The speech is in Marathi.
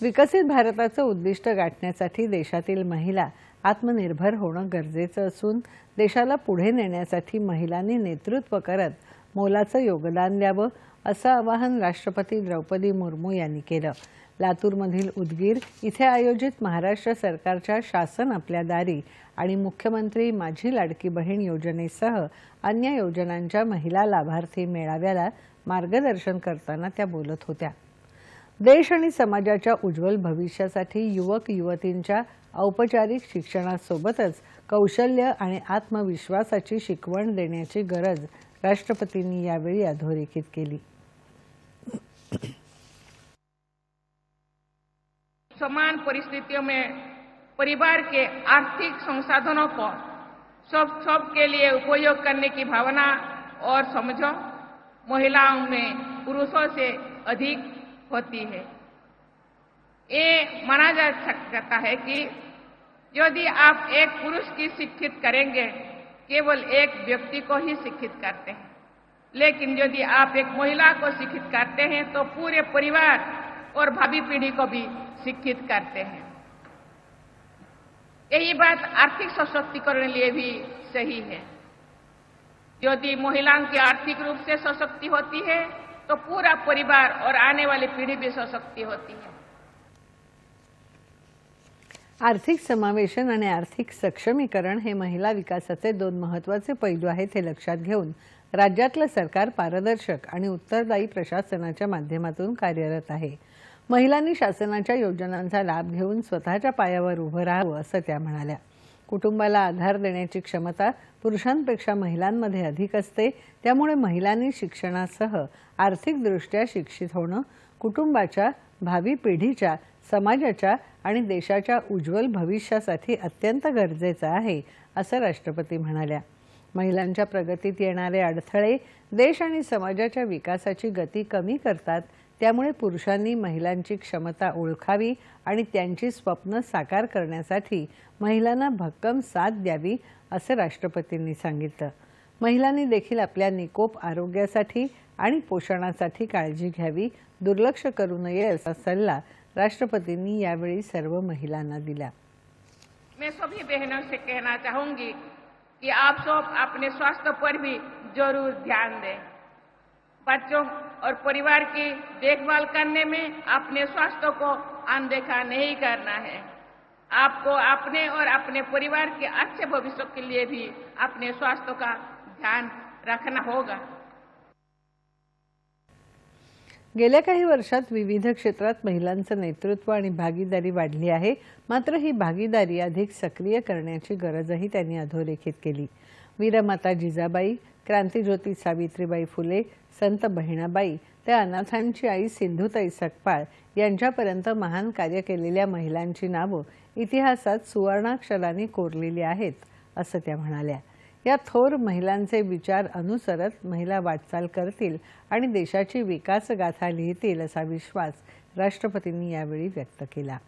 विकसित भारताचं उद्दिष्ट गाठण्यासाठी देशातील महिला आत्मनिर्भर होणं गरजेचं असून देशाला पुढे नेण्यासाठी महिलांनी नेतृत्व करत मोलाचं योगदान द्यावं असं आवाहन राष्ट्रपती द्रौपदी मुर्मू यांनी केलं. लातूरमधील उदगीर इथे आयोजित महाराष्ट्र सरकारच्या शासन आपल्या दारी आणि मुख्यमंत्री माझी लाडकी बहीण योजनेसह अन्य योजनांच्या महिला लाभार्थी मेळाव्याला मार्गदर्शन करताना त्या बोलत होत्या. देश आणि समाजाच्या उज्ज्वल भविष्यासाठी युवक युवतींच्या औपचारिक शिक्षणासोबतच कौशल्य आणि आत्मविश्वासाची शिकवण देण्याची गरज राष्ट्रपतींनी यावेळी अधोरेखित केली. समान परिस्थितियों में परिवार के आर्थिक संसाधनों को सब सबके लिए उपयोग करने की भावना और समझो महिलाओं में पुरुषों से अधिक होती है। ये माना जा सकता है कि यदि आप एक पुरुष की शिक्षित करेंगे, केवल एक व्यक्ति को ही शिक्षित करते हैं। लेकिन यदि आप एक महिला को शिक्षित करते हैं तो पूरे परिवार और भावी पीढ़ी को भी शिक्षित करते हैं। यही बात आर्थिक सशक्तिकरण लिए भी सही है। यदि महिलाओं की आर्थिक रूप से सशक्ति होती है तो पूरा परिवार और आने वाली पीढ़ी भी सशक्ति होती है। आर्थिक समावेशन आणि आर्थिक सक्षमीकरण हे महिला विकासाचे दोन महत्त्वाचे पैलू आहेत हे लक्षात घेऊन राज्यातलं सरकार पारदर्शक आणि उत्तरदायी प्रशासनाच्या माध्यमातून कार्यरत आहे. महिलांनी शासनाच्या योजनांचा लाभ घेऊन स्वतःच्या पायावर उभं राहावं असं त्या म्हणाल्या. कुटुंबाला आधार देण्याची क्षमता पुरुषांपेक्षा महिलांमध्ये अधिक असते. त्यामुळे महिलांनी शिक्षणासह आर्थिकदृष्ट्या शिक्षित होणं कुटुंबाच्या भावी पिढीच्या समाजाच्या आणि देशाच्या उज्ज्वल भविष्यासाठी अत्यंत गरजेचं आहे असं राष्ट्रपती म्हणाल्या. महिलांच्या प्रगतीत येणारे अडथळे देश आणि समाजाच्या विकासाची गती कमी करतात त्यामुळे पुरुषांनी महिलांची क्षमता ओळखावी आणि त्यांची स्वप्न साकार करण्यासाठी महिलांना भक्कम साथ द्यावी असं राष्ट्रपतींनी सांगितलं. महिलांनी देखील आपल्या निकोप आरोग्यासाठी आणि पोषणासाठी काळजी घ्यावी दुर्लक्ष करू नये असा सल्ला राष्ट्रपतींनी यावेळी सर्व महिलांना दिला. मैं सभी बहनों से कहना चाहूंगी कि आप सब अपने स्वास्थ्य पर भी जरूर ध्यान दें। बच्चों और परिवार की देखभाल करने में अपने स्वास्थ्य को अनदेखा नहीं करना है। आपको अपने और अपने परिवार के अच्छे भविष्य के लिए भी अपने स्वास्थ्य का ध्यान रखना होगा। गेल्या काही वर्षात विविध क्षेत्रात महिलांचं नेतृत्व आणि भागीदारी वाढली आहे. मात्र ही भागीदारी अधिक सक्रिय करण्याची गरजही त्यांनी अधोरेखित केली. वीरमाता जिजाबाई क्रांतीज्योती सावित्रीबाई फुले संत बहिणाबाई ते अनाथांची आई सिंधुताई सकपाळ यांच्यापर्यंत महान कार्य केलेल्या महिलांची नावं इतिहासात सुवर्णाक्षरांनी कोरलेली आहेत असं त्या म्हणाल्या. या थोर महिलांचे विचार अनुसरत महिला वाटचाल करतील आणि देशाची विकासगाथा लिहितील असा विश्वास राष्ट्रपतींनी यावेळी व्यक्त केला.